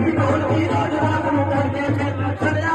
جي ڪو تي راج بنا ڪندو ڇڙيا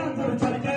Santa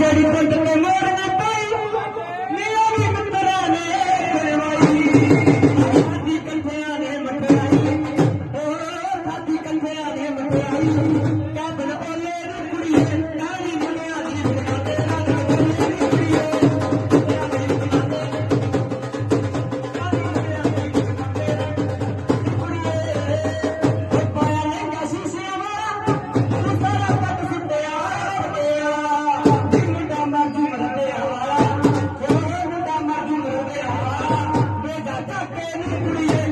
Jadi untuk memori Indian.